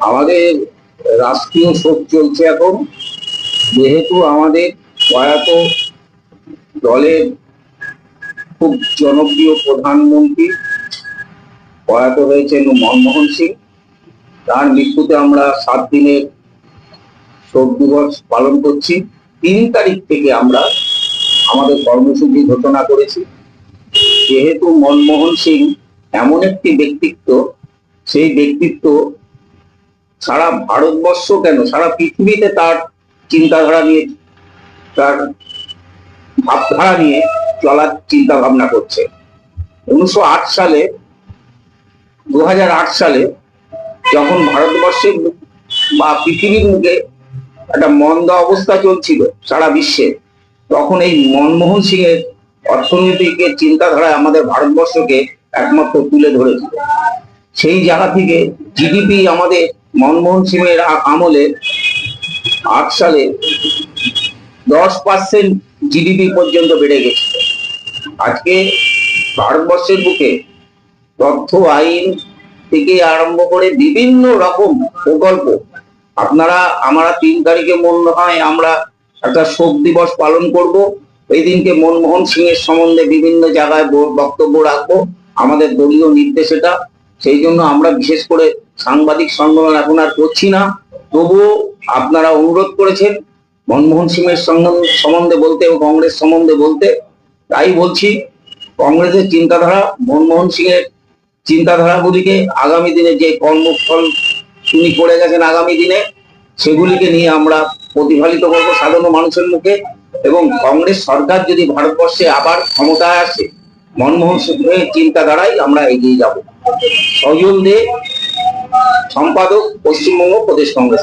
আমাদের রাষ্ট্রীয় শোক চলছে এখন। যেহেতু আমাদের প্রয়াত দলের খুব জনপ্রিয় প্রধানমন্ত্রী প্রয়াত হয়েছেন মনমোহন সিং। তার মৃত্যুতে আমরা সাত দিনের শোক দিবস পালন করছি। তিন তারিখ থেকে আমরা আমাদের কর্মসূচি ঘোষণা করেছি। যেহেতু মনমোহন সিং এমন একটি ব্যক্তিত্ব, সেই ব্যক্তিত্ব সারা ভারতবর্ষ কেন, সারা পৃথিবীতে তার চিন্তাধারা নিয়ে, তার ভাবধারা নিয়ে চলার চিন্তা ভাবনা করছে। উনিশশো আট সালে দু হাজার আট সালে যখন ভারতবর্ষের বা পৃথিবীর মুখে একটা মন্দ অবস্থা চলছিল সারা বিশ্বে, তখন এই মনমোহন সিং এর অর্থনৈতিক চিন্তাধারায় আমাদের ভারতবর্ষকে একমাত্র তুলে ধরেছিল। সেই জায়গা থেকে জিডিপি আমাদের মনমোহন সিং এর আমলে আট সালে দশ পার্সেন্ট জিডিপি পর্যন্ত বেড়ে গেছে। আজকে ভারতবর্ষের বুকে তথ্য, আইন থেকে আরম্ভ করে বিভিন্ন রকম প্রকল্প। আপনারা, আমরা তিন তারিখে মনে হয় আমরা একটা শোক দিবস পালন করব। এই দিনকে মনমোহন সিং এর সম্বন্ধে বিভিন্ন জায়গায় বক্তব্য রাখব। আমাদের দলীয় নির্দেশ এটা সেই জন্য আমরা বিশেষ করে সাংবাদিক সম্মেলন এখন আর করছি না। তবুও আপনারা অনুরোধ করেছেন মনমোহন সিং এর সম্বন্ধে- বলতে এবং কংগ্রেস সম্বন্ধে বলতে। তাই বলছি, কংগ্রেসের চিন্তাধারা মনমোহন সিং এর চিন্তাধারাগুলিকে আগামী দিনে যে কর্মফল তিনি করে গেছেন আগামী দিনে, সেগুলিকে নিয়ে আমরা প্রতিফলিত করব সাধারণ মানুষের মুখে এবং কংগ্রেস সরকার যদি ভারতবর্ষে আবার ক্ষমতায় আসে, মনমোহন সিংহের চিন্তাধারায় আমরা এগিয়ে যাব। সজল দে, সম্পাদক পশ্চিমবঙ্গ প্রদেশ কংগ্রেস